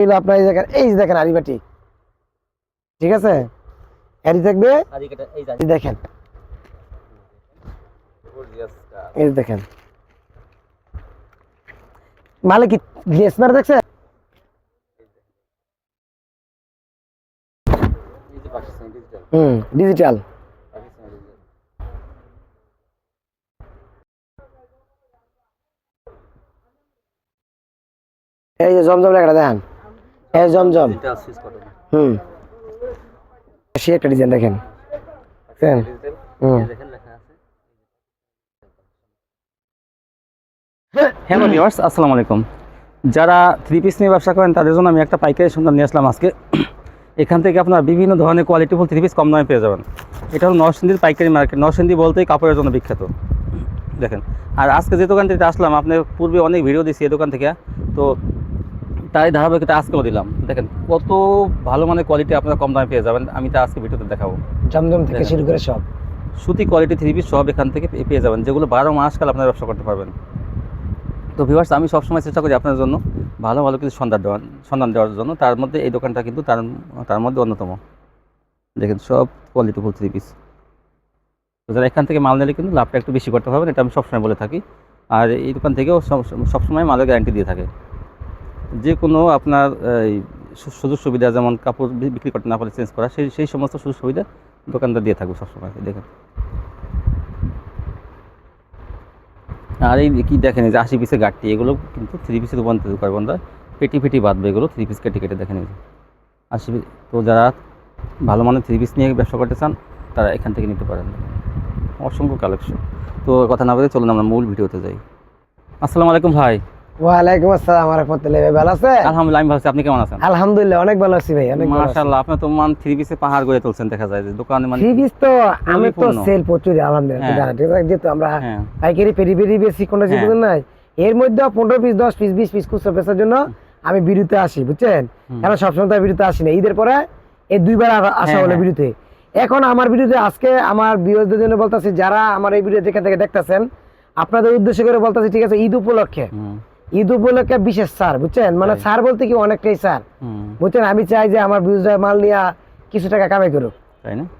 এগুলো আপনার এই দেখেন এই যে দেখেন আড়িবাটি ঠিক আছে? এরি থাকবে আর এটা এই এই দেখেন। এই যে দেখেন। মালে কি গ্লেস মারা দেখছে? পাকিস্তানি ডিজিটাল হুম ডিজিটাল পাকিস্তানি ডিজিটাল এই যে জমজম লেখাটা দেখেন। জমজম ডিজিটাল হুম। সে একটা ডিজাইন দেখেন। দেখেন? হুম। হ্যালো ভিউয়ার্স আসসালামু আলাইকুম। যারা থ্রি পিস নিয়ে ব্যবসা করেন তাদের জন্য আমি একটা পাইকারি সন্ধান নিয়ে আসলাম আজকে। এখান থেকে আপনার বিভিন্ন ধরনের কোয়ালিটিফুল থ্রি পিস কম দামে পেয়ে যাবেন। এটা হলো নরসিংদীর পাইকারি মার্কেট নরসিংদী বলতেই কাপড়ের জন্য বিখ্যাত। দেখেন। আর আজকে যে দোকানটিতে আসলাম আপনি পূর্বে অনেক ভিডিও দিয়েছি এই দোকান থেকে। তো তাই ধারাবাহিকতা আজকেও দিলাম। দেখেন কত ভালো মানের কোয়ালিটি আপনারা কম দামে পেয়ে যাবেন। আমি তা আজকে ভিডিওতে দেখাবো। জমজম থেকে শুরু করে সব। সুতি কোয়ালিটি থ্রি পিস সব এখান থেকে পেয়ে যাবেন। যেগুলো বারো মাস কাল আপনারা ব্যবসা করতে পারবেন। তো ভিভার্স আমি সবসময় চেষ্টা করি আপনার জন্য ভালো ভালো কিছু সন্ধান দেওয়ার সন্ধান দেওয়ার জন্য। তার মধ্যে এই দোকানটা কিন্তু তার তার মধ্যে অন্যতম। দেখেন সব কোয়ালিটিফুল থ্রি পিস তো যারা এখান থেকে মাল নিলে কিন্তু লাভটা একটু বেশি করতে পারবেন। এটা আমি সবসময় বলে থাকি। আর এই দোকান থেকেও সব- সবসময় মালের গ্যারান্টি দিয়ে থাকে। যে কোনো আপনার, এই সুযোগ সুবিধা যেমন কাপড় বিক্রি করতে না পারে চেঞ্জ করা, সেই সেই সমস্ত সুযোগ সুবিধা দোকানদার দিয়ে থাকবে সবসময় দেখেন। আর এই কি দেখেন যে আশি পিসের গাঠটি এগুলো কিন্তু থ্রি পিসে রূপান্তরিত করে বন্ধুরা। পেটি পেটি বাঁধবে এগুলো থ্রি পিস কেটে কেটে দেখেন আশি তো যারা ভালো মানের থ্রি পিস নিয়ে ব্যবসা করতে চান, তারা এখান থেকে নিতে পারেন। অসংখ্য কালেকশন তো কথা না বলে চলুন আমরা মূল ভিডিওতে যাই। আসসালামু আলাইকুম ভাই। ওয়ালাইকুম আসসালাম রহমতুল্লাহ ভাই ভালো আছে আলহামদুলিল্লাহ আমি ভালো আছি। আপনি কেমন আছেন? আলহামদুলিল্লাহ অনেক ভালো আছি ভাই অনেক মাশাআল্লাহ আপনি তো মান থ্রি পিসে পাহাড় গড়ে তুলছেন দেখা যায় যে দোকানে মানে থ্রি পিস তো আমি তো সেল প্রচুর আলহামদুলিল্লাহ হ্যাঁ। জানা ঠিক আছে? যেহেতু আমরা হ্যাঁ। পাইকারি পেরি পেরি বেশি কোনো হ্যাঁ। নাই। এর মধ্যে পনেরো পিস দশ পিস বিশ পিস খুচরা পেশার জন্য আমি বিরুতে আসি বুঝছেন। কারণ সবসময় তো বিরুতে আসি না। ঈদের পরে এই দুইবার আসা হলো। বিরুতে। এখন আমার বিরুদ্ধে আজকে আমার বিরোধীদের জন্য বলতেছি যারা আমার এই ভিডিও যেখান থেকে দেখতেছেন আপনাদের উদ্দেশ্য করে বলতেছি ঠিক আছে ঈদ উপলক্ষে ঈদ উপলক্ষে বিশেষ স্যার বুঝছেন? মানে। স্যার বলতে কি অনেকটাই হুম। বুঝছেন? আমি চাই যে আমার বিরুদ্ধে মাল নিয়ে কিছু টাকা কামাই করুক।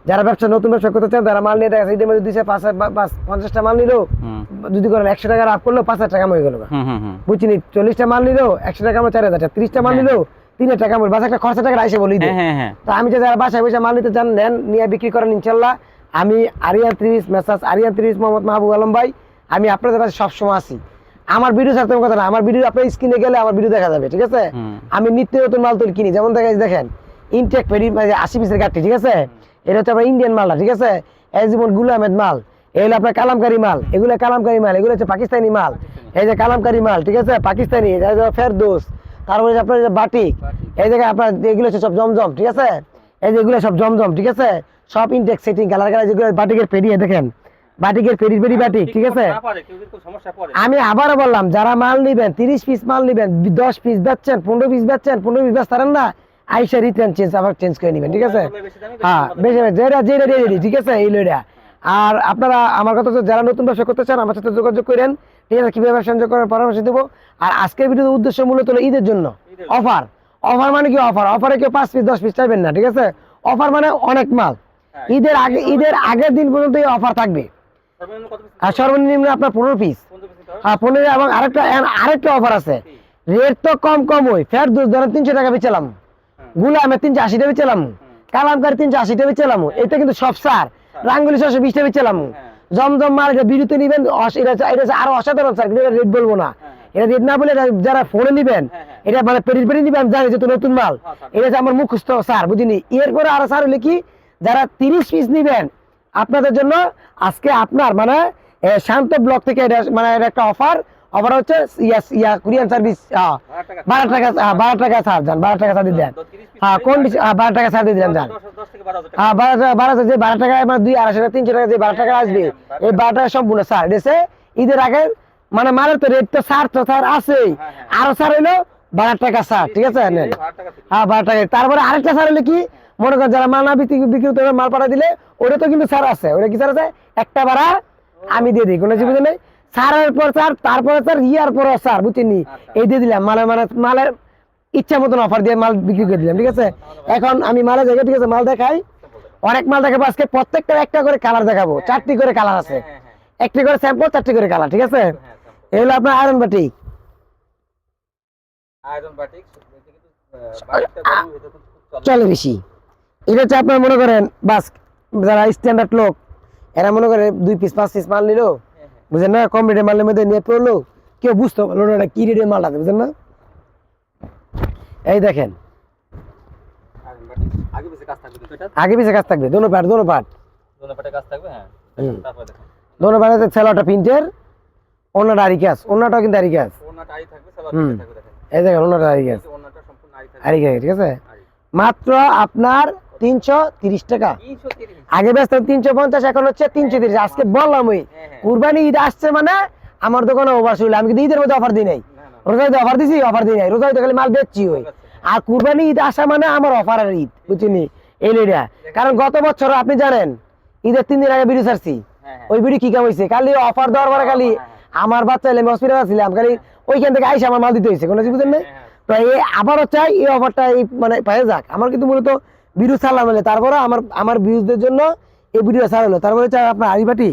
যারা ব্যবসা নতুন ব্যবসা করতে চান তারা মাল নিয়ে দেখা ঈদের মধ্যে দুইশো পাঁচ পঞ্চাশটা মাল নিলো যদি করেন একশো টাকা লাভ করল পাঁচ হাজার টাকা হয়ে গেল বুঝছিনি? চল্লিশটা মাল নিলো একশো টাকা আমার চার হাজার টাকা। ত্রিশটা মাল হ্যাঁ। নিলো তিন হাজার টাকা আমার বাস একটা খরচা টাকা আইসে বলি তো আমি যে যারা বাসায় বসে মাল নিতে চান নেন নিয়ে বিক্রি করেন ইনশাল্লাহ। আমি আরিয়ান ত্রিশ মেসাজ আরিয়ান ত্রিশ মোহাম্মদ মাহবুব আলম ভাই আমি আপনাদের পাশে সবসময় আসি। আমার ভিডিও ছাড়তে কথা না আমার ভিডিও আপনার স্ক্রিনে গেলে আমার ভিডিও দেখা যাবে ঠিক আছে? আমি নিত্য নতুন মাল তুলি কিনি যেমন দেখা দেখেন ইনটেক মানে আশি পিসের গাঠি ঠিক আছে? এটা হচ্ছে আপনার ইন্ডিয়ান মালটা ঠিক আছে? এই যেমন গুল আহমেদ মাল এই হলো আপনার কালামকারি মাল এগুলো কালামকারি মাল এগুলো হচ্ছে পাকিস্তানি মাল। এই যে কালামকারি মাল ঠিক আছে? পাকিস্তানি ফেরদোস তারপরে আপনার বাটিক এই জায়গায় আপনার এগুলো হচ্ছে সব জমজম ঠিক আছে? এই যে এগুলো সব জমজম ঠিক আছে? সব ইনটেক সেটিং কালার কালার যেগুলো বাটিকের পেরি দেখেন বাটিকের পেরি পেরি বাটিক ঠিক আছে? আমি আবারও বললাম যারা মাল নিবেন তিরিশ পিস মাল নিবেন দশ পিস বেচছেন পনেরো পিস বেচছেন পনেরো পিস বেচতারেন না আইসা রিটার্ন চেঞ্জ আবার চেঞ্জ করে নিবেন ঠিক আছে? হ্যাঁ বেশি যেটা যেটা রেডি ঠিক আছে এই লইটা আর আপনারা আমার কথা হচ্ছে যারা নতুন ব্যবসা করতে চান আমার সাথে যোগাযোগ করেন ঠিক আছে কীভাবে ব্যবসা করার পরামর্শ দেবো। আর আজকের ভিডিওর উদ্দেশ্য মূলত হলো ঈদের জন্য অফার। অফার মানে কি অফার? অফারে কেউ পাঁচ পিস দশ পিস চাইবেন না ঠিক আছে? অফার মানে অনেক মাল। ঈদের আগে ঈদের আগের দিন পর্যন্ত এই অফার থাকবে। আর সর্বনিম্ন আপনার পনেরো পিস হ্যাঁ পনেরো এবং আরেকটা আরেকটা অফার আছে। রেট তো কম কম ওই। ফের দুধ ধরেন তিনশো টাকা বেচালাম। গুলা আমি তিনশো আশি টাকা বেচালাম কালামকার তিনশো আশি টাকা বেচালাম এটা কিন্তু সব সার। রাঙ্গুলি ছশো বিশ টাকা বেচালাম জমজম মাল এটা বিরুতে নিবেন এটা এটা আরও অসাধারণ স্যার কিন্তু রেট বলব না। এটা রেট না বলে যারা ফোনে নিবেন এটা মানে পেরি পেরি নিবেন জানি যেহেতু নতুন মাল। এটা আমার মুখস্থ স্যার বুঝিনি? এরপরে আরও স্যার হলে কি? যারা তিরিশ পিস নিবেন আপনাদের জন্য আজকে আপনার মানে শান্ত ব্লক থেকে এটা মানে এটা একটা অফার অফার হচ্ছে ইয়া ইয়া কুরিয়ান সার্ভিস বারো টাকা। হ্যাঁ, বারো টাকা ছাড় যান বারো টাকা ছাড় দিয়ে দেন। হ্যাঁ কোন হ্যাঁ, বারো টাকা ছাড় দিয়ে দেন যান হ্যাঁ বারো টাকা। বারো টাকা যে বারো টাকা মানে দুই আড়াইশো টাকা তিনশো টাকা যে বারো টাকা আসবে এই বারো টাকা সম্পূর্ণ স্যার এসে ঈদের আগে মানে মালের তো রেট তো সার তো স্যার আছেই। আরও স্যার হইল বারো টাকা স্যার ঠিক আছে হ্যাঁ বারো টাকা। তারপরে আরেকটা স্যার হলো কি? মনে করেন যারা মাল না বিক্রি বিক্রি করতে মাল পাঠা দিলে ওটা তো কিন্তু স্যার আছে। ওটা কি স্যার আছে? একটা ভাড়া আমি দিয়ে দিই কোনো কিছু নেই। স্যারের পর স্যার তারপরে স্যার ইয়ার পর স্যার বুঝছেন নি? এই দিয়ে দিলাম মালের মানে মালের ইচ্ছা মতন অফার দিয়ে মাল বিক্রি করে দিলাম ঠিক আছে? এখন আমি মালে জায়গায় ঠিক আছে মাল দেখাই। অনেক মাল দেখাবো আজকে প্রত্যেকটা একটা করে কালার দেখাবো চারটি করে কালার আছে। হ্যাঁ হ্যাঁ একটি করে স্যাম্পল চারটি করে কালার ঠিক আছে? হ্যাঁ এই হলো আপনার আয়রন চলে। চলে বেশি। এটা হচ্ছে আপনার মনে করেন বাস যারা স্ট্যান্ডার্ড লোক এরা মনে করে দুই পিস পাঁচ পিস মাল নিলো বুঝেন না? কম রেটের মালের মধ্যে নিয়ে পড়ল কেউ বুঝতে পারল না এটা কি রেটের মাল আছে বুঝেন না? এই দেখেন। আগে পিছে কাজ থাকবে দোনো পাট দোনো পাট দোনো পাটে কাজ থাকবে হ্যাঁ? তারপর দেখুন দোনো পাটে ছেলেটা প্রিন্টের অন্যটা আরি কাজ অন্যটাও কিন্তু আরি কাজ এই দেখেন অন্যটা আরি কাজ আরি কাজ ঠিক আছে? মাত্র আপনার তিনশো তিরিশ টাকা। আগে ব্যস্ত তিনশো পঞ্চাশ এখন হচ্ছে তিনশো তিরিশ। আজকে বললাম ওই হ্যাঁ হ্যাঁ। কুরবানি ঈদ আসছে মানে আমার দোকানে অফার শুনলে আমি কিন্তু ঈদের মধ্যে অফার দিই নাই। না না রোজাইতে অফার দিছি অফার দিই নাই। রোজাইতে খালি মাল বেচছি ওই। আর কুরবানি ঈদ আসা মানে আমার অফারের ঈদ বুঝছিনি এই কারণ গত বছর আপনি জানেন ঈদের তিন দিন আগে ভিডিও ছাড়ছি। হ্যাঁ হ্যাঁ। ওই ভিডিও কি কাম হয়েছে খালি অফার দেওয়ার পরে খালি আমার বাচ্চা এলে আমি হসপিটাল ছিলাম খালি ওইখান থেকে আইসা আমার মাল দিতে হয়েছে কোনো বুঝেন নাই? হ্যাঁ, তো এই আবারও চাই এই অফারটা এই মানে পায়ে যাক। আমার কিন্তু মূলত ভিডিও ছাড়লাম বলে তারপরে আমার আমার ভিউজদের জন্য এই ভিডিও ছাড়লো তারপরে চাই আপনার আড়িবাটি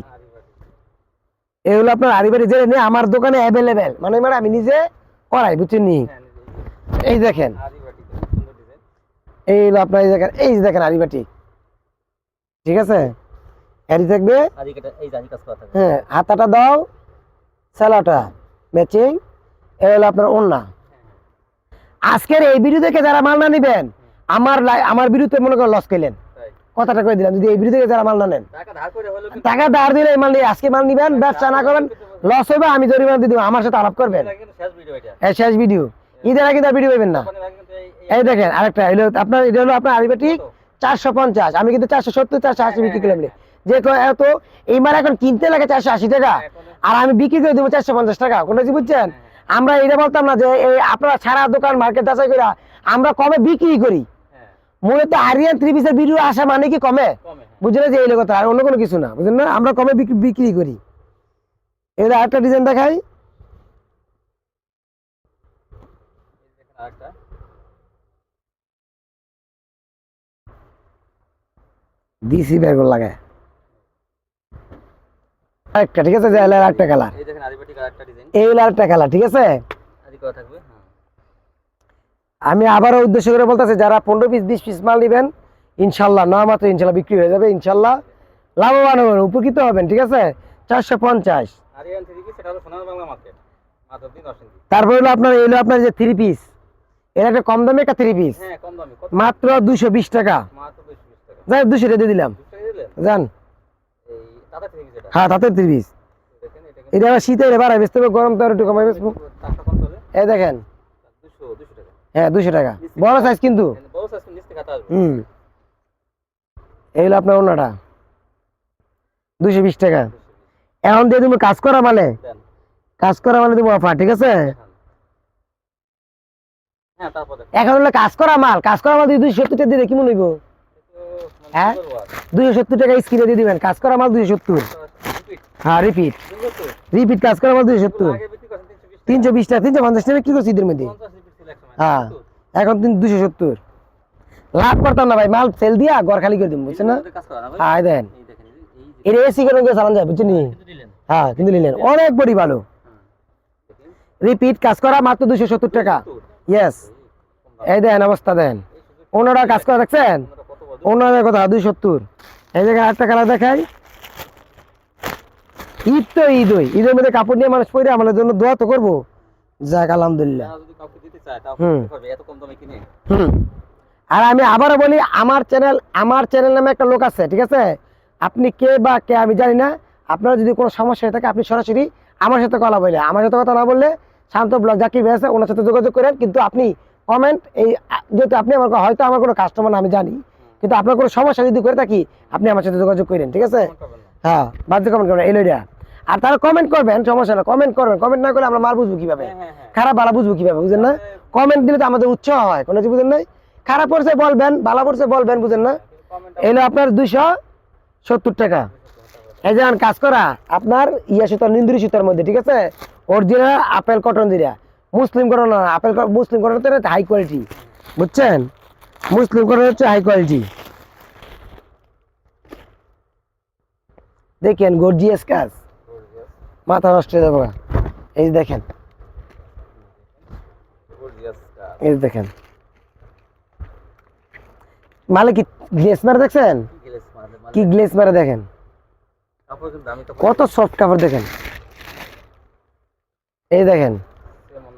এই হলো আপনার আড়িবাটি যে নিয়ে আমার দোকানে অ্যাভেলেবেল মানে মানে আমি নিজে করাই বুঝছেন নি? হ্যাঁ এই দেখেন। এই হলো আপনার এই দেখেন এই যে দেখেন আড়িবাটি ঠিক আছে? এরি থাকবে? হ্যাঁ হাতাটা দাও স্যালাটা ম্যাচিং এই হলো আপনার ওন্না আজকের এই ভিডিও দেখে যারা মাল না নিবেন আমার লাই- আমার বিরুদ্ধে মনে করেন লস খেলেন। কথাটা কয়ে দিলাম যদি এই থেকে যারা মাল না নেন। টাকা ধার করে দিলে মাল নিয়ে আজকে মাল নিবেন ব্যবসা না করেন লস হবে আমি জরিমানা দিয়ে দেবো আমার সাথে আলাপ করবেন। কিন্তু শেষ ভিডিও ঈদের আগে তার ভিডিও পাবেন না। এই দেখেন আরেকটা হলো আপনার এটা হলো আপনার আরিবাটিক চারশো পঞ্চাশ। আমি কিন্তু চারশো সত্তর চারশো আশি বিক্রি করলাম যে এত এই মাল এখন কিনতে লাগে চারশো আশি টাকা। আর আমি বিক্রি করে দেবো চারশো পঞ্চাশ টাকা। কোনটা কি বুঝছেন? আমরা এটা বলতাম না যে এই আপনারা সারা দোকান মার্কেট যাচাই করে আমরা কমে বিক্রি করি। হ্যাঁ মূলত আরিয়ান থ্রি পিসের ভিডিও আসা মানে কি কমে। বুঝলেন যে এই কথা আর অন্য কোনো কিছু না বুঝলেন না? আমরা কমে বিক্রি- করি। এবার আরেকটা ডিজাইন দেখাই। করে লাগায় আরেকটা ঠিক আছে? যে এলার আরেকটা কালার এই বাটিক আরেকটা হলো আরেকটা কালার ঠিক আছে? থাকবে। আমি আবারও উদ্দেশ্য করে বলতেছি যারা পনেরো পিস বিশ পিস মাল নেবেন ইনশাল্লাহ না মাত্র ইনশাল্লাহ বিক্রি হয়ে যাবে ইনশাল্লাহ লাভবান হবেন উপকৃত হবেন ঠিক আছে? চারশো পঞ্চাশ। পিস তারপর হলো আপনার এই হলো আপনার যে থ্রি পিস এটা একটা কম দামে একটা থ্রি পিস হ্যাঁ কত? মাত্র দুশো বিশ টাকা। যাই দুশো দিয়ে দিলাম। জান পিস হ্যাঁ তাতে থ্রি পিস এটা আবার শীতে এলে বাড়াই বেচতে হবে গরম তো আর একটু কমাই বেচবো। এই দেখেন হ্যাঁ দুশো টাকা। বড় সাইজ কিন্তু। আসবে। হুম। এই হলো আপনার দুশো বিশ টাকা। এখন দিয়ে তুমি কাজ করা মানে কাজ করা মানে তুমি অফার ঠিক আছে? হ্যাঁ এখন হলো কাজ করা মাল। কাজ করা মাল দুইশো সত্তর টাকা দিলে কেমন হইব। মানে হ্যাঁ? দুইশো সত্তর টাকা স্ক্রিনে দিয়ে দিবেন। কাজ করা মাল দুইশো সত্তর। হ্যাঁ রিপিট রিপিট কাজ করা মাল দুইশো সত্তর। আগে বিক্রি করছেন 320 তিনশো বিশ টাকা তিনশো পঞ্চাশ টাকা বিক্রি করছি ঈদের মধ্যে। হ্যাঁ এখন তিন দুশো সত্তর। লাভ করতাম না ভাই মাল সেল দিয়া ঘর খালি করে দিব বুঝছেন না? হ্যাঁ দেন। এটা এসি করে চালান যায় বুঝছেন? কিন্তু। হ্যাঁ কিন্তু নিলেন। অনেক বড়ি ভালো রিপিট কাজ করা মাত্র দুশো সত্তর টাকা। ইয়েস এই দেন অবস্থা দেন। ওনারা কাজ করা দেখছেন? ওনাদের কথা দুই সত্তর। এই জায়গায় আটটা কালার দেখাই। ঈদ তো ঈদ ওই ঈদের মধ্যে কাপড় নিয়ে মানুষ পরে আমাদের জন্য দোয়া তো করব। যাক আলহামদুলিল্লাহ। হুম। আর আমি আবারও বলি আমার চ্যানেল আমার চ্যানেল নামে একটা লোক আছে ঠিক আছে? আপনি কে বা কে আমি জানি না। আপনার যদি কোনো সমস্যা হয়ে থাকে আপনি সরাসরি আমার সাথে কথা বলে আমার সাথে কথা না বললে শান্ত ব্লগ ভাই আছে ওনার সাথে যোগাযোগ করেন। কিন্তু আপনি কমেন্ট এই যেহেতু আপনি আমার হয়তো আমার কোনো কাস্টমার আমি জানি। কিন্তু আপনার কোনো সমস্যা যদি করে থাকি আপনি আমার সাথে যোগাযোগ করেন ঠিক আছে। হ্যাঁ বাধ্য কমেন্ট করবেন এলোডিয়া আর তারা কমেন্ট করবেন সমস্যা না কমেন্ট করবেন। কমেন্ট না করলে আমরা মাল বুঝব কীভাবে? হ্যাঁ, হ্যাঁ, হ্যাঁ। খারাপ ভালো বুঝব কীভাবে বুঝেন না? কমেন্ট দিলে তো আমাদের উৎসাহ হয় কোনো কিছু বুঝেন নাই? খারাপ পড়ছে বলবেন ভালো পড়ছে বলবেন বুঝেন না? এলো আপনার দুইশো সত্তর টাকা। এই যেমন কাজ করা আপনার ইয়া সুতার নিন্দুরি সুতার মধ্যে ঠিক আছে? অরিজিনাল আপেল কটন দিরা মুসলিম কটন না আপেল মুসলিম কটন হচ্ছে হাই কোয়ালিটি বুঝছেন? মুসলিম কটন হচ্ছে হাই কোয়ালিটি দেখেন গর্জিয়াস কাজ। মাথা নষ্ট হয়ে যাবে এই দেখেন। এই দেখেন। মালে কি গ্লেস মারে দেখছেন? কি গ্লেস মারে দেখেন? কত সফট কাপড় দেখেন। এই দেখেন।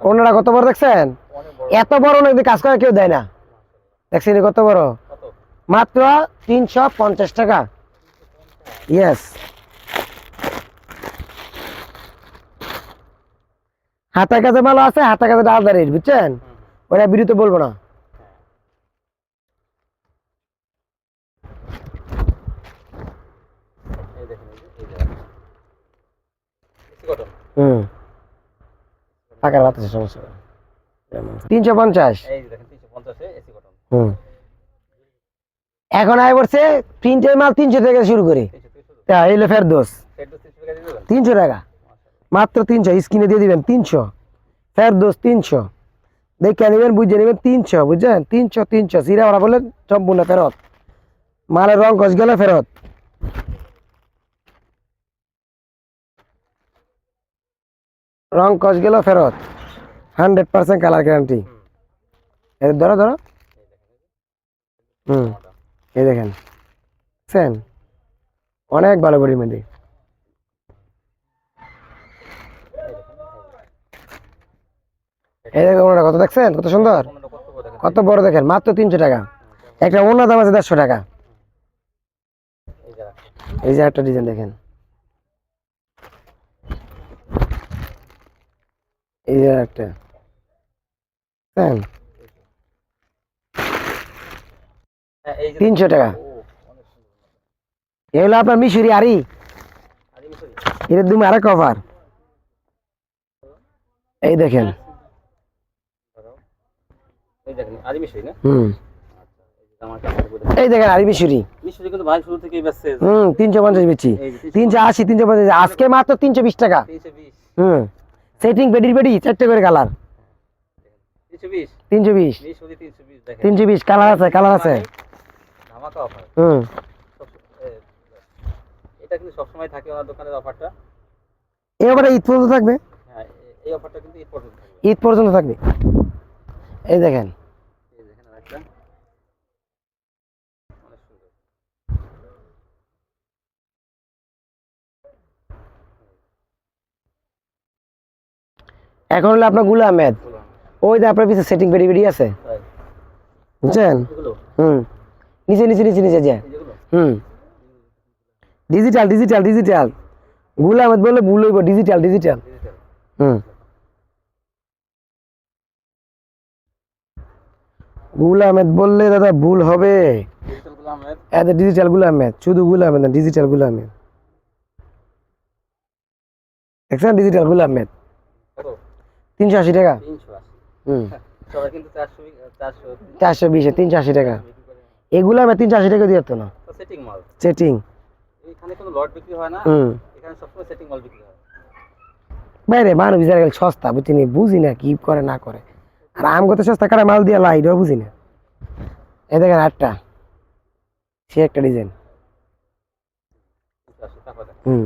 ওনারা কত বড় দেখছেন? এত বড় অনেক কাজ করে কেউ দেয় না। দেখছেন কত বড়? মাত্র তিনশো পঞ্চাশ টাকা। ইয়েস হাতা কাছে ভালো আছে হাতা কাছে আলাদা রেট বুঝছেন? ওরা বিরুদ্ধে বলব না। হুম। টাকার সমস্যা তিনশো পঞ্চাশ। হুম। এখন আয় পড়ছে প্রিন্টের মাল তিনশো থেকে শুরু করে। তা এলো ফের দোষ তিনশো টাকা। মাত্র তিনশো, স্ক্রিনে দিয়ে দিবেন তিনশো। ফের দোষ তিনশো। দেখে নেবেন, বুঝে নেবেন তিনশো, বুঝছেন? তিনশো তিনশো। সিরা ওরা বললেন, সম্পূর্ণ ফেরত। মালের রং কষ গেলে, ফেরত। রং কষ গেল, ফেরত। Hundred percent colour guarantee. ধরো ধরো। হুম, এই দেখেন। অনেক ভালো বডি মেদি এই দেখেন কত দেখছেন? কত সুন্দর? কত বড় দেখেন, মাত্র তিনশো টাকা। একটা অন্য দাম আছে দেড়শো টাকা। এই যে একটা ডিজাইন দেখেন। এই যে একটা। তিনশো টাকা। হলো আপনার মিশরি আরি এর তুমি আরেক কভার এই দেখেন। এই দেখেন আদি মিশরি না? হুম। আচ্ছা এই দেখেন কিন্তু ভাই শুরু থেকেই হুম বেচি। আজকে মাত্র তিনশো বিশ টাকা। হুম। সেটিং বেডির বেডি চারটে করে কালার। কালার আছে কালার আছে। ধামাকা অফার হুম। এটা কিন্তু থাকে ওনার দোকানের অফারটা এবারে ঈদ পর্যন্ত থাকবে? হ্যাঁ এই অফারটা কিন্তু ঈদ পর্যন্ত ঈদ পর্যন্ত থাকবে। এই দেখেন এখন হলো আপনারগুলা আহমেদ। ওই যে আপনার পিছিয়ে সেটিং বেডি বেডি আছে। বুঝছেন? হুম। নিচে নিচে নিচে নিচে যে হুম। ডিজিটাল ডিজিটাল ডিজিটালগুলা আহমেদ বললে ভুল হইব। ডিজিটাল ডিজিটাল হুম। গুল আহমেদ বললে দাদা ভুল হবে। ডিজিটাল ডিজিটাল গুল আহমেদ শুধু গুল আহমেদ না ডিজিটাল গুল আহমেদ। দেখছেন ডিজিটাল গুল আহমেদ? তিনশো আশি টাকা। হুম। চারশো বিশে তিনশো আশি টাকা। এগুলো আমি তিনশো আশি টাকা দিয়ে না। তো সেটিং মাল। সেটিং এখানে কোনো লট বিক্রি হয় না? হুম। এখানে সবসময় সেটিং মাল বিক্রি হয়। বাইরে মানুষ বিচার গেলে সস্তা বুঝিনি বুঝি না কি করে না করে। আর আম কত সস্তা কারা মাল দিয়ে লাই বুঝি না। এই দেখেন আটটা। সে একটা ডিজাইন। তিনশো আশি দেখেন হুম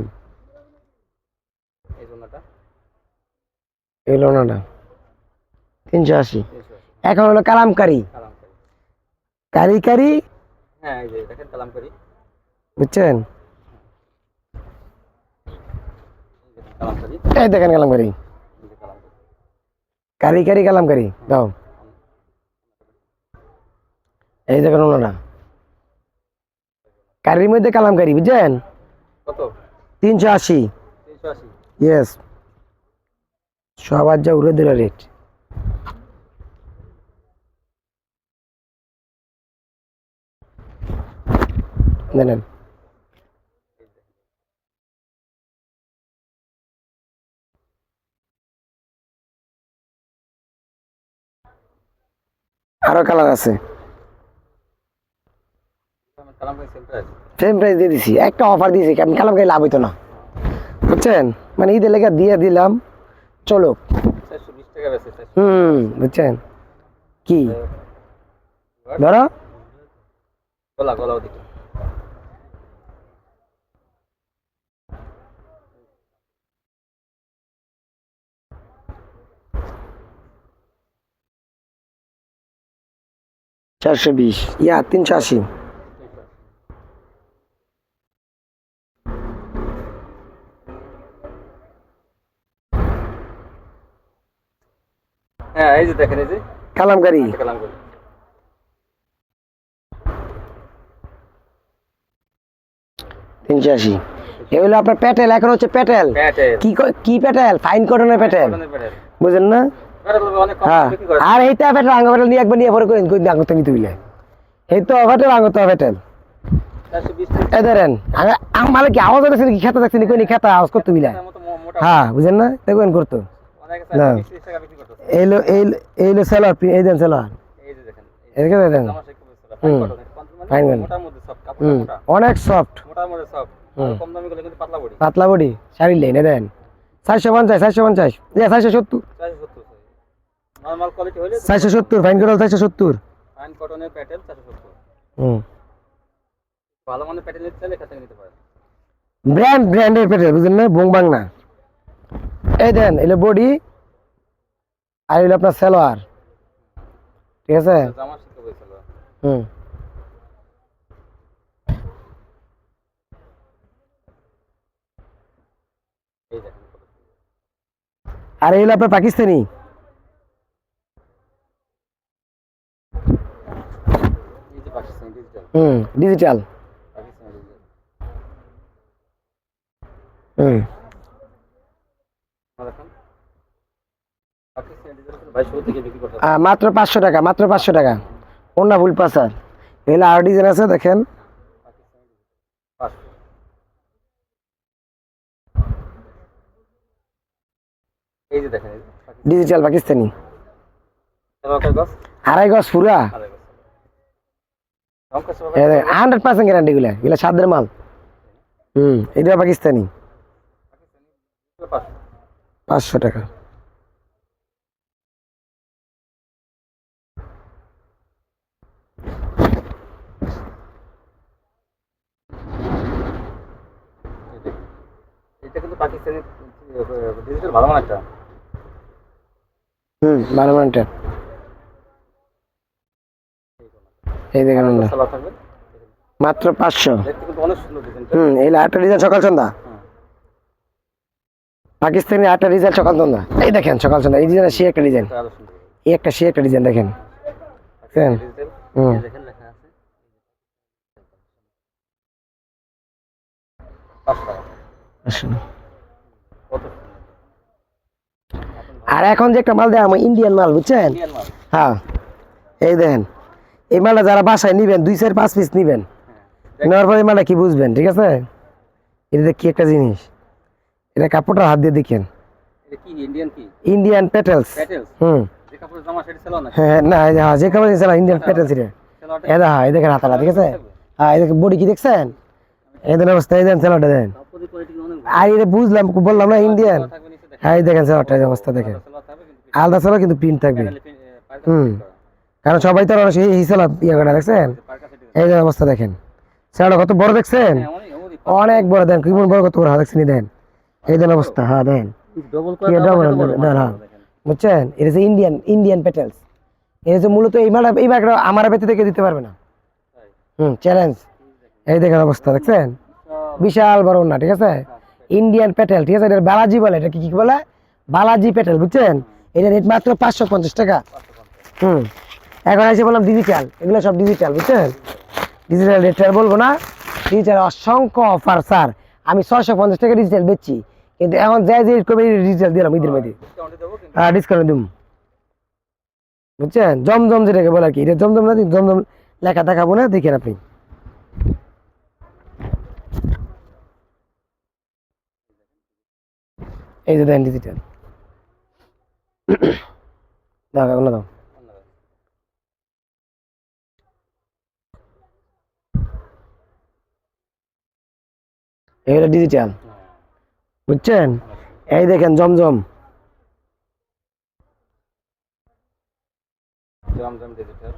এই এগুলো তিনশো আশি। এখন হলো কালামকারি। কারি কারি বুঝছেন? এই দেখেন কালামকারি। কারি কারি কালামকারি দাও। এই দেখেন ওনারা কারির মধ্যে কালামকারি বুঝছেন? কত? তিনশো আশি। ইয়েস সবার যা উড়ে দিল রেট দেন। আরও কালার আছে। দিয়ে দিছি। একটা অফার দিয়েছি আমি কালামকারি লাভ হইতো না। বুঝছেন? মানে ঈদের লেগে দিয়ে দিলাম। চলো। হুম, বুঝছেন? কি? ধরো। গলা গলা ওদিকে। চারশো বিশ। ইয়া তিনশো আশি। হ্যাঁ এই যে দেখেন এই যে। কালামকারি। কালাম তিনশো আশি। এগুলো আপনার প্যাটেল এখন হচ্ছে প্যাটেল। কি কি প্যাটেল? ফাইন কটনের প্যাটেল। বুঝেন না? হ্যাঁ। আর এইটা প্যাটেল আঙ্গ প্যাটেল নিয়ে একবার নিয়ে পরে কই কই এই তো প্যাটেল আঙ্গ তো প্যাটেল চারশো ধরেন আমার কি আওয়াজ হচ্ছে কি খেতা দেখছেন কই খেতা আওয়াজ করতে হ্যাঁ বুঝেন না? দেখবেন করতো। না। এইলো এই- এইলো সেলার এই দেন সেলার এই দেখেন হুম। মানে। অনেক সফট পাতলা বডি। পাতলা বডি শাড়ি লেনে দেন। চারশো পঞ্চাশ চারশো পঞ্চাশ। চারশো সত্তর। নর্মাল কোয়ালিটি হলে চারশো সত্তর ফাইন করল চারশো সত্তর। ফাইন কটনের প্যাটেল চারশো সত্তর। হুম। ভালো মানের প্যাটেল নিতে চাইলে থেকে নিতে পারেন। ব্র্যান্ড ব্র্যান্ডের পেটে বুঝলেন না? বোংবাং না এই দেন এলো বডি আর এলো আপনার সালোয়ার। ঠিক আছে? জামা হুম। এই আর এলো আপনার পাকিস্তানি এই যে পাকিস্তানি ডিজিটাল হুম ডিজিটাল হুম। মাত্র পাঁচশো টাকা মাত্র পাঁচশো টাকা। অন্য ফুল পাসার এগুলো আর ডিজাইন আছে দেখেন। ডিজিটাল পাকিস্তানি। আড়াই গজ পুরা। গছ সব হান্ড্রেড পার্সেন্ট গ্যারান্টি গুলা এগুলো সাদের মাল। হুম এটা পাকিস্তানি। পাঁচশো টাকা। এটা কিন্তু পাকিস্তানি ডিজিটাল ভালো মানে একটা। হুম বারো মিনিটের এই দেখেন মাত্র পাঁচশো। হুম এই আটটা ডিজাইন সকাল সন্ধ্যা? পাকিস্তানি আটটা ডিজাইন সকাল সন্ধ্যা। এই দেখেন সকাল সন্ধ্যা। এই ডিজাইন সে একটা ডিজাইন এই একটা সে একটা ডিজাইন দেখেন। হুম। আর এখন যে একটা মাল দেয় ইন্ডিয়ান মাল বুঝছেন? হ্যাঁ। এই দেখেন। এই মালটা যারা বাসায় নিবেন দুই চার পাঁচ পিস নিবেন। হ্যাঁ। নেওয়ার পরে মালটা কি বুঝবেন ঠিক আছে? এটা কি একটা জিনিস। এটা কাপড়টা হাত দিয়ে দেখেন। ইন্ডিয়ান পেটেলস হুম। যে কাপড়ের জামা সেটা ছিল না হ্যাঁ না যে হ্যাঁ, কাপড় দিয়েছিল ইন্ডিয়ান পেটেলস এটা সেলোয়ারটা এই দেখা দেখেন হাতাটা ঠিক আছে? হ্যাঁ দেখেন বডি কি দেখছেন? এই দেখেন অবস্থা এই দেখেন সেলাটা দেন আর এটা বুঝলাম বললাম না ইন্ডিয়ান হ্যাঁ দেখেন সেলাটা এই অবস্থা দেখেন। আলাদা সেলা কিন্তু প্রিন্ট থাকবে। হুম। কারণ সবাই তো সেই হিসালা ইয়ে করে দেখছেন। এই যে অবস্থা দেখেন। সেলাটা কত বড় দেখছেন? হ্যাঁ, অনেক- বড়। দেন কেমন বড় কত বড় হ্যাঁ দেখছেন দেন। এই দেন অবস্থা হ্যাঁ দেন। না। বুঝছেন? এটা হচ্ছে ইন্ডিয়ান ইন্ডিয়ান পেটেলস এটা হচ্ছে মূলত এই মালটা এই ব্যাগটা আমার বেতে থেকে দিতে পারবে না। হুম চ্যালেঞ্জ এই দেখেন অবস্থা দেখছেন? বিশাল বড় না ঠিক আছে? ইন্ডিয়ান পেটেল ঠিক আছে? এটা বালাজি বলে এটা কি কি বলে? বালাজি পেটেল বুঝছেন? এটা রেট মাত্র পাঁচশো পঞ্চাশ টাকা। হুম। এখন এসে বললাম ডিজিটাল এগুলো সব ডিজিটাল বুঝছেন? ডিজিটাল রেটটা বলব না ডিজিটাল অসংখ্য অফার স্যার আমি ছয়শো পঞ্চাশ টাকা ডিজিটাল বেচছি, কিন্তু এখন যাই যে কবে ডিজিটাল দিলাম, ঈদের মধ্যে। দেবো হ্যাঁ ডিসকাউন্ট দিম বুঝছেন? জমজম যেটাকে বলে আর কি, এটা জমজম না জমজম লেখা দেখাবো না, দেখেন আপনি। এই যে দেন ডিজিটাল দাও দাও। এগুলো ডিজিটাল বুঝছেন? এই দেখেন জমজম। ডিজিটাল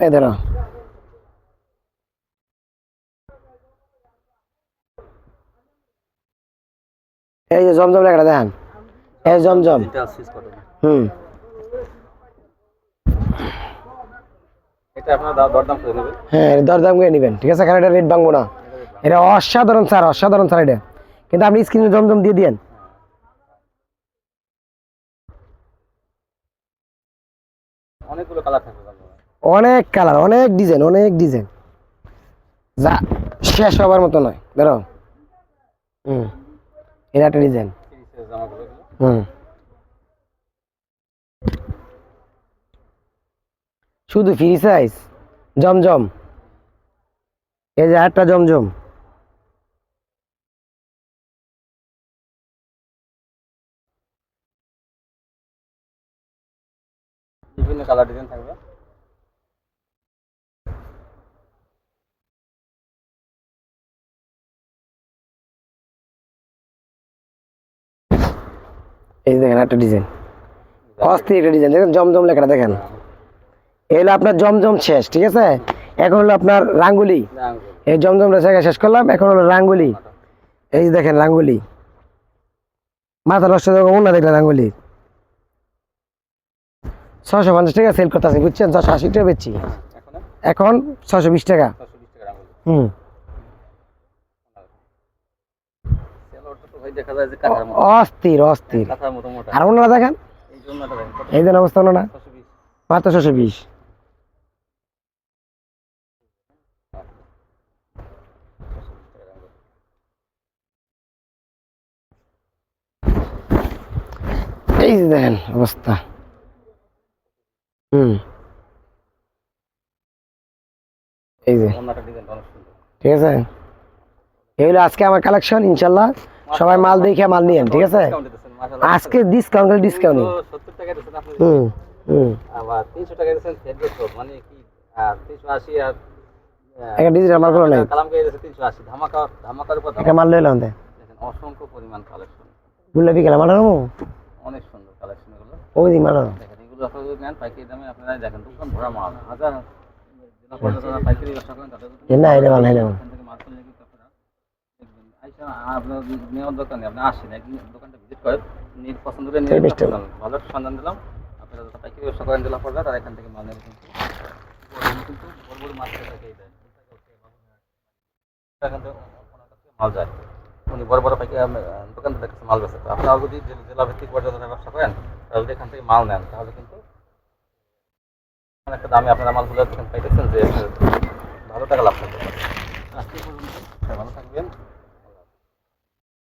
এই ধরো। এই যে জমজম লেখাটা দেখেন। এই জমজম। হুম এটা আপনারা দা- দরদাম করে নেবেন হ্যাঁ দরদাম করে নেবেন। ঠিক আছে কারণ এটা রেট ভাঙবো না। এটা অসাধারণ স্যার অসাধারণ স্যার এটা। কিন্তু আপনি স্ক্রিনে জমজম দিয়ে দিয়েন। অনেকগুলো কালার অনেক কালার অনেক ডিজাইন অনেক ডিজাইন যা শেষ হবার মতো নয়। ধরো হুম এটা একটা ডিজাইন। হুম। শুধু ফ্রি সাইজ জমজম। এই যে একটা জমজম। বিভিন্ন কালার ডিজাইন থাকবে। এই যে দেখেন একটা ডিজাইন অস্থির একটা ডিজাইন দেখেন জমজম লেখাটা দেখেন। এই হলো আপনার জমজম শেষ ঠিক আছে? এখন হলো আপনার রাঙ্গুলি। এই জমজমটা শেষ করলাম এখন হলো রাঙ্গুলি। এই দেখেন রাঙ্গুলি। মাথা নষ্ট না দেখলেন রাঙ্গুলি। ছশো পঞ্চাশ টাকা সেল করতেছে বুঝছেন? ছশো আশি টাকা বেচছি। এখন? এখন ছশো বিশ টাকা। হুম। অস্থির অস্থির। আর ওনারা দেখেন? এই দেন অবস্থা ওনারা। মাত্র ছশো বিশ। এই যে দেখেন অবস্থা। হুম। এই যে। ঠিক আছে? এগুলো আজকে আমার কালেকশন ইনশাল্লাহ সবাই মাল দেখে মাল নিয়েন ঠিক আছে। আজকে ডিসকাউন্ট ডিসকাউন্ট তো 70 টাকা দিতেছেন আপনি হুম হুম। আবার 300 টাকা মানে কি আর 380 আর একটা ডিজিটাল মাল করো নাই কালাম কে 380 ধামাকা ধামাকার উপর একটা মাল লইলাম দেখেন অসংখ্য পরিমাণ কালেকশন গুল্লা বিকেলা মাল অনেক সুন্দর। ওই মাল এগুলো আপনারা যদি নেন পাইকারি দামে আপনারা দেখেন দোকান ভরা মাল। হাজার জেলা পর্যন্ত যারা পাইকারি ব্যবসা করেন তাদের না এটা মাল এটা মাল এখান থেকে মাল কিনলে কিন্তু আপনারা আইসা আপনার নেওয়ার দোকানে আপনি আসেন একদিন দোকানটা ভিজিট করেন পছন্দ করে নিয়ে। ভালো সন্ধান দিলাম আপনারা যারা পাইকারি ব্যবসা করেন জেলা পর্যায়ে তারা এখান থেকে মাল নেবেন কিন্তু বড় কিন্তু বড় বড় মাছ থেকে মাল যায়। উনি বড় বড় পাইকারি দোকান কাছে মাল বেচে তো। আপনারা যদি জেলা ভিত্তিক পর্যায়ে যারা ব্যবসা করেন, তাহলে এখান থেকে মাল নেন। তাহলে কিন্তু একটা দামে আপনারা মালগুলো পাইতেছেন যে ভালো টাকা লাভ করতে। ভালো থাকবেন।